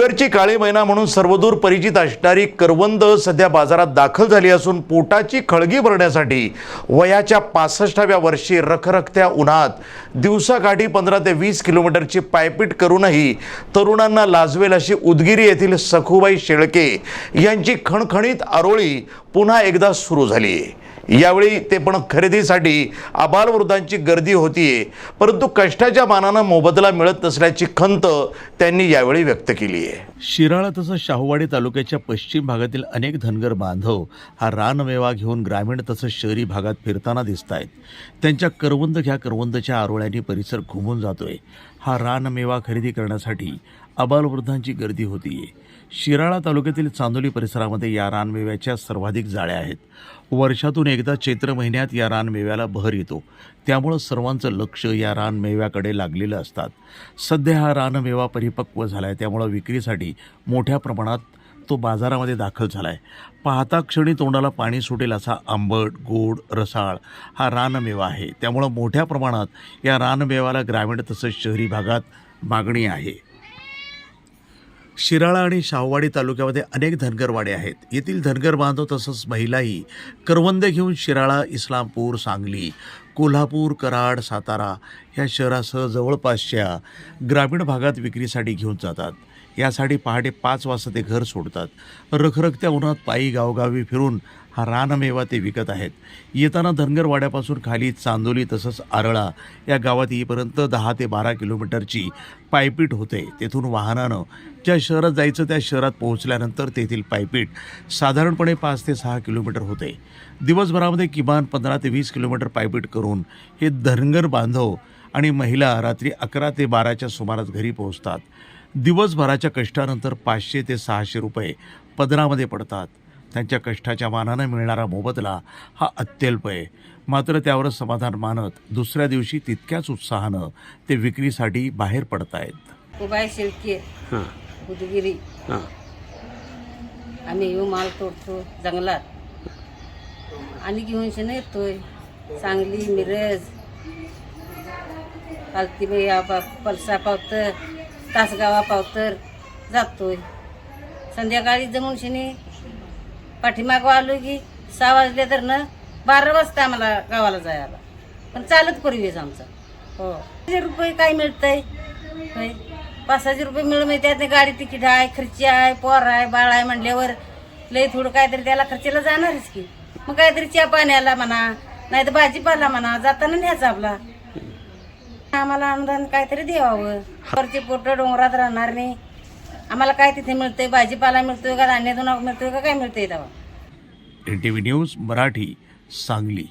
डोंगरची काळी मैना म्हणून सर्वदूर परिचित असणारी करवंद सध्या बाजारात दाखल झाली असून पोटाची खळगी भरण्यासाठी वयाच्या पासष्टाव्या वर्षी रखरखत्या उन्हात दिवसाकाठी पंधरा ते वीस किलोमीटरची पायपीट करूनही तरुणांना लाजवेल अशी उदगिरी येथील सखुबाई शेळके यांची खणखणीत आरोळी पुन्हा एकदा सुरू झाली. आहे यावेळी ते पण खरेदीसाठी आबालवृद्धांची गर्दी होतीये. परंतु कष्टाच्या मानानं मोबदला मिळत नसल्याची खंत त्यांनी यावेळी व्यक्त केली आहे शिराळा तसंच शाहूवाडी तालुक्याच्या पश्चिम भागातील अनेक धनगर बांधव हा रानमेवा घेऊन ग्रामीण तसंच शहरी भागात फिरताना दिसत आहेत त्यांच्या करवंद घ्या करवंदच्या आरोळ्यांनी परिसर घुमून जातोय. हा रानमेवा खरेदी करण्यासाठी अबालवृद्धांची गर्दी होतीये. शिराळा तालुक्यातील चांदोली परिसरामध्ये या रानमेव्याच्या सर्वाधिक जाळ्या आहेत. वर्षातून एकदा चैत्र महिन्यात या रानमेव्याला बहर येतो. त्यामुळं सर्वांचं लक्ष या रानमेव्याकडे लागलेलं असतात. सध्या हा रानमेवा परिपक्व झाला आहे त्यामुळं विक्रीसाठी मोठ्या प्रमाणात तो बाजारामध्ये दाखल झाला आहे पाहता क्षणी तोंडाला पाणी सुटेल असा आंबट गोड रसाळ हा रानमेवा आहे. त्यामुळं मोठ्या प्रमाणात या रानमेवाला ग्रामीण तसंच शहरी भागात मागणी आहे. शिराळा आणि शाहवाडी तालुक्यामध्ये अनेक धनगरवाडे आहेत. येथील धनगर बांधव तसंच महिलाही करवंद घेऊन शिराळा इस्लामपूर सांगली कोल्हापूर कराड सातारा या शहरासह जवळपासच्या ग्रामीण भागात विक्रीसाठी घेऊन जातात. यासाठी पहाटे पाच वाजता ते घर सोडतात. रखरखत्या उन्हात पायी गावगावी फिरून हा रानमेवा ते विकत आहेत. येताना धनगरवाड्यापासून खाली चांदोली तसंच आरळा या गावात येईपर्यंत दहा ते बारा किलोमीटरची पायपीट होते. तेथून वाहनानं ज्या शहरात जायचं त्या शहरात पोहोचल्यानंतर तेथील पायपीट साधारणपणे पाच ते सहा किलोमीटर होते. दिवसभरामध्ये किमान पंधरा ते वीस किलोमीटर पायपीट करून हे धनगर बांधव आणि महिला रात्री अकरा ते बाराच्या सुमारास घरी पोहोचतात. दिवसभराच्या कष्टानंतर पाचशे ते सहाशे रुपये पदरामध्ये पडतात. त्यांच्या कष्टाच्या मानानं मिळणारा मोबदला हा अत्यल्प आहे. मात्र त्यावर समाधान मानत दुसऱ्या दिवशी तितक्याच उत्साहानं ते विक्रीसाठी बाहेर पडतायत. उभाय शिळके हां. उदगिरी. हां. आम्ही येऊ माल तोडतो जंगलात. आणि घेऊन शेण येतोय. सांगली मिरज. पालती पलसा पावतर तासगावा पावतर जातोय. संध्याकाळी जमून शेणी पाठीमागं आलो की सहा वाजले तर ना बारा वाजता आम्हाला गावाला जायला. पण चालत पूर्वीच आमचं. हो. हजार रुपये काय मिळतंय? पाच हजार रुपये मिळून म्हणजे मिळते गाडी तिकीट आहे खर्ची आहे पोर आहे बाळ आहे म्हणल्यावर लय थोडं काहीतरी त्याला खर्चीला जाणारच की. मग काहीतरी चहा पाण्याला म्हणा नाही तर भाजीपाला म्हणा जाताना न्यायचा आपला. आम्हाला अनुदान काहीतरी द्यावं. वरचे पोट डोंगरात राहणार नाही. आम्हाला काय तिथे मिळतंय? भाजीपाला मिळतोय का? धान्य मिळतोय का? काय मिळतंय तेव्हा? N T V news Marathi Sangli.